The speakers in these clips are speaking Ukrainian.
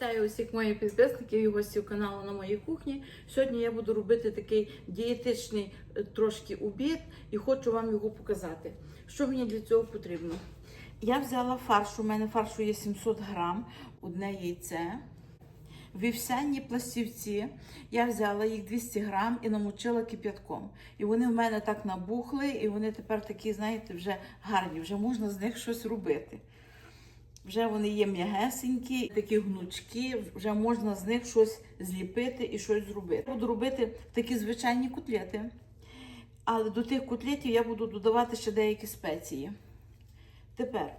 Вітаю усіх моїх підписників і гостів каналу на моїй кухні. Сьогодні я буду робити такий дієтичний е, трошки обід і хочу вам його показати. Що мені для цього потрібно? Я взяла фарш, у мене фаршу є 700 грам, одне яйце. Вівсяні пластівці. Я взяла їх 200 грам і намочила кип'ятком. І вони в мене так набухли, і вони тепер такі, знаєте, вже гарні, вже можна з них щось робити. Вже вони є м'ягесенькі, такі гнучкі, вже можна з них щось зліпити і щось зробити. Буду робити такі звичайні котлети. Але до тих котлетів я буду додавати ще деякі спеції. Тепер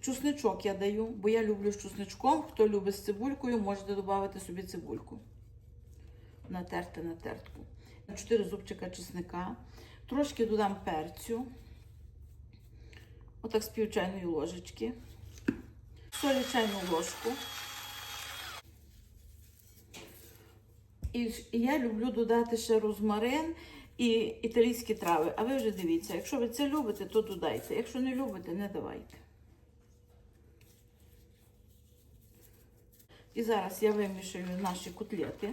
чусничок я даю, бо я люблю з чусничком. Хто любить з цибулькою, можете додати собі цибульку. Натерти на тертку. 4 зубчика чесника. Трошки додам перцю. Отак з пів чайної ложечки солі чайну ложку. І я люблю додати ще розмарин і італійські трави. А ви вже дивіться, якщо ви це любите, то додайте. Якщо не любите, не давайте. І зараз я вимішаю наші котлети.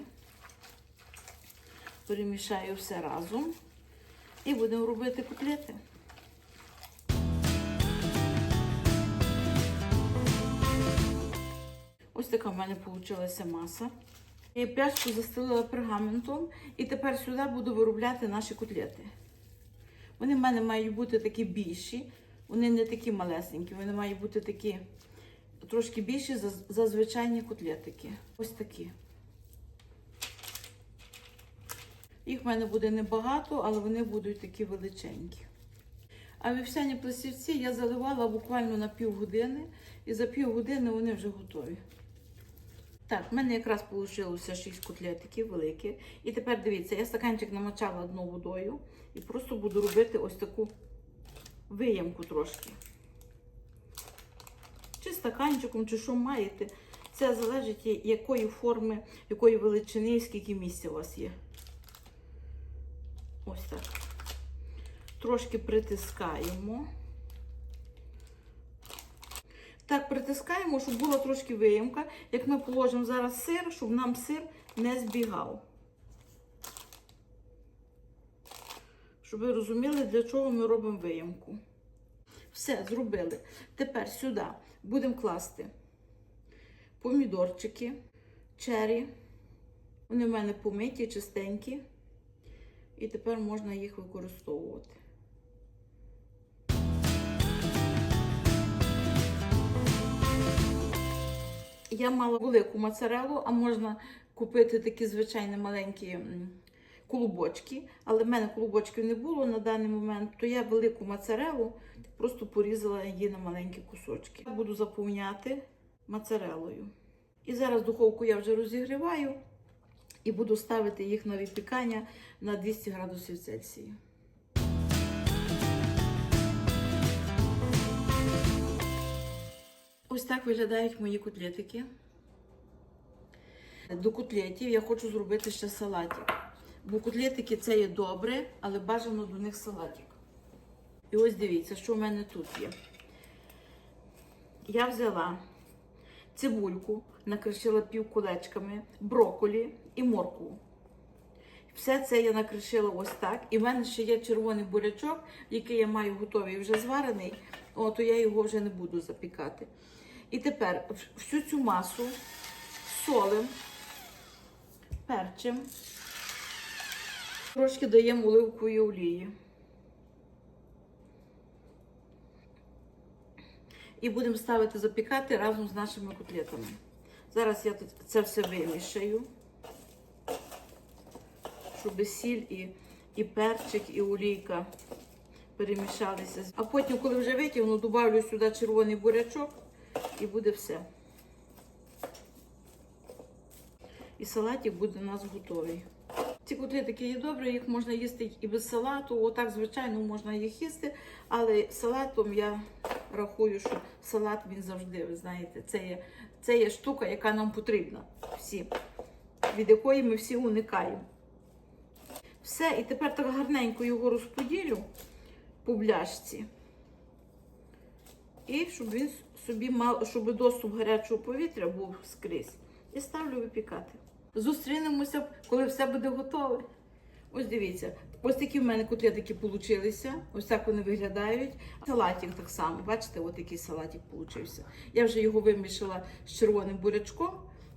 Перемішаю все разом. І будемо робити котлети. Така в мене вийшла маса. Я пляшку застелила пергаментом і тепер сюди буду виробляти наші котлети. Вони в мене мають бути такі більші, вони не такі малесенькі, вони мають бути такі трошки більші за, за звичайні котлетики. Ось такі. Їх в мене буде небагато, але вони будуть такі величенькі. А вівсяні пластівці я заливала буквально на півгодини, і за півгодини вони вже готові. Так, в мене якраз вийшло 6 котлетиків великих. І тепер дивіться, я стаканчик намочала дно водою і просто буду робити ось таку виямку трошки. Чи стаканчиком, чи що маєте. Це залежить, якої форми, якої величини скільки місця у вас є. Ось так. Трошки притискаємо. Так, притискаємо, щоб була трошки виємка. Як ми положимо зараз сир, щоб нам сир не збігав. Щоб ви розуміли, для чого ми робимо виємку. Все, зробили. Тепер сюди будемо класти помідорчики, чері. Вони в мене помиті, чистенькі. І тепер можна їх використовувати. Я мала велику моцарелу, а можна купити такі звичайні маленькі колубочки. Але в мене колубочків не було на даний момент, то я велику моцарелу просто порізала її на маленькі кусочки. Буду заповняти моцарелою. І зараз духовку я вже розігріваю і буду ставити їх на випікання на 200 градусів Цельсія. Ось так виглядають мої котлетики. До котлетів я хочу зробити ще салатик. Бо котлетики це є добре, але бажано до них салатик. І ось дивіться, що в мене тут є. Я взяла цибульку, накришила півкулечками, броколі і моркву. Все це я накришила ось так. І в мене ще є червоний бурячок, який я маю готовий вже зварений, О, то я його вже не буду запікати. І тепер всю цю масу солим, перчим, трошки даємо оливкової олії. І будемо ставити запікати разом з нашими котлетами. Зараз я тут це все вимішаю, щоб сіль і, і перчик, і олійка перемішалися. А потім, коли вже витягну, додавлю сюди червоний бурячок і буде все. І салатик буде у нас готовий. Ці котлетики є добрі, їх можна їсти і без салату. Отак, звичайно, можна їх їсти, але салатом я рахую, що салат він завжди, ви знаєте, це є, це є штука, яка нам потрібна всі, від якої ми всі уникаємо. Все, і тепер так гарненько його розподілю по бляшці. І щоб він собі мав, щоб доступ гарячого повітря був скрізь. і ставлю випікати. Зустрінемося, коли все буде готове. Ось дивіться, ось такі в мене котлетики получилися. Ось так вони виглядають. Салатик так само. Бачите, ось такий салатик получився. Я вже його вимішала з червоним бурячком,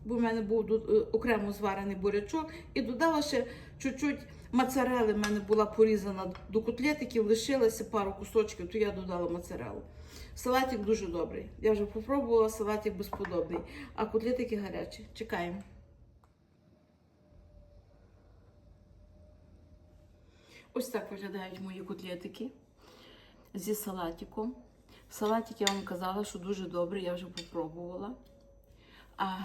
бо в мене був е, окремо зварений бурячок. І додала ще чуть-чуть моцарели. В мене була порізана до котлетиків, лишилося пару кусочків, то я додала моцарелу. Салатик дуже добрий. Я вже попробувала, салатик безподобний. А котлетики гарячі. Чекаємо. Ось так виглядають мої котлетики зі салатиком. Салатик я вам казала, що дуже добрий, я вже попробувала. А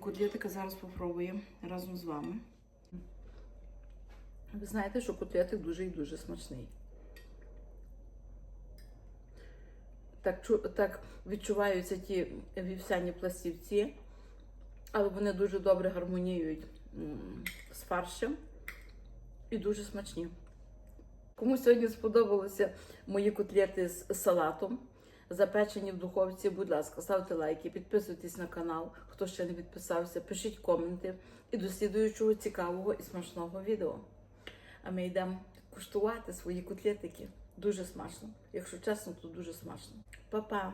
котлетика зараз попробуємо разом з вами. Ви знаєте, що котлетик дуже і дуже смачний. Так, так відчуваються ті вівсяні пластівці, але вони дуже добре гармоніюють з фаршем і дуже смачні. Кому сьогодні сподобалися мої котлети з салатом, запечені в духовці, будь ласка, ставте лайки, підписуйтесь на канал, хто ще не підписався, пишіть коменти і до слідуючого цікавого і смачного відео. А ми йдемо куштувати свої котлетики. Дуже смачно. Якщо чесно, то дуже смачно. Па-па!